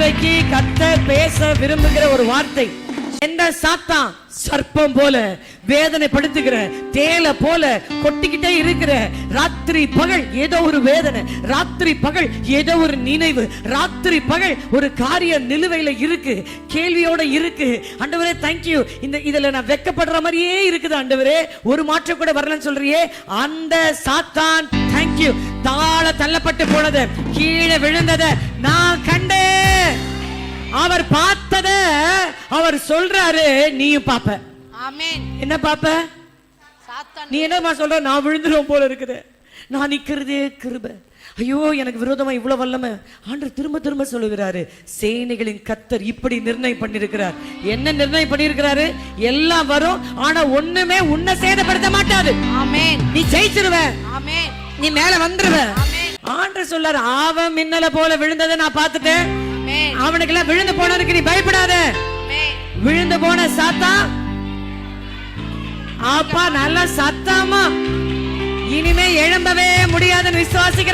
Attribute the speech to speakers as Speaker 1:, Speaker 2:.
Speaker 1: இன்றைக்கு கத்த பேச விரும்புகிற ஒரு வார்த்தை. எந்த சாத்தான்? சர்ப்பம் போல வேதனைப்படுத்துகிற தேலை போல கொட்டிக்கிட்டே இருக்கிற ராத்திரி பகல் ஏதோ ஒரு வேதனை ராத்திரி பகல் ஏதோ ஒரு நினைவு ராத்திரி பகல் ஒரு காரிய நிலுவையில இருக்கு கேள்வியோட இருக்கு. ஆண்டவரே தேங்க்யூ இந்த இதுல நான் வெக்கப்படுற மாதிரியே இருக்குது ஆண்டவரே. ஒரு மாற்றம் கூட வரலன்னு சொல்றியே. அந்த சாத்தான் தேங்க்யூ தாழ தள்ளப்பட்டு போனது கீழே விழுந்ததை நான் கண்டேன். அவர் பார்த்தத அவர் சொல்றாரு நீயும் பாப்ப.
Speaker 2: ஆமென்.
Speaker 1: என்ன பாப்ப? நீ என்னமா சொல்ற? நான் விழுந்துரும் போல இருக்குது. நான் நிக்கிறதே கிருப. ஐயோ எனக்கு விரோதமா இவ்வளவு வல்லம. ஆண்டவர் திரும்ப திரும்ப சொல்லுகிறாரு. சேனைகளின் கத்தர் இப்படி நிர்ணயம் பண்ணிருக்கிறார் என்ன நிர்ணயம் பண்ணிருக்கிறாரு எல்லாம் வரும் ஆனா ஒண்ணுமே உன்னை சேதப்படுத்த மாட்டாது.
Speaker 2: ஆமென்.
Speaker 1: நீ ஜெயிச்சிருவ
Speaker 2: ஆமென்.
Speaker 1: நீ மேல வந்துருவ
Speaker 2: ஆமென்.
Speaker 1: ஆண்டவர் சொல்லாரு அவன் மின்னல போல விழுந்ததை நான் பார்த்துட்டேன். அவனுக்கு எல்லாம் விழுந்து போனதுக்கு நீ பயப்படாத. விழுந்து போன சாத்தா? அப்பா நல்ல சத்தமா? இனிமே எழும்பவே முடியாதுன்னு விசுவாசிக்கிறவங்க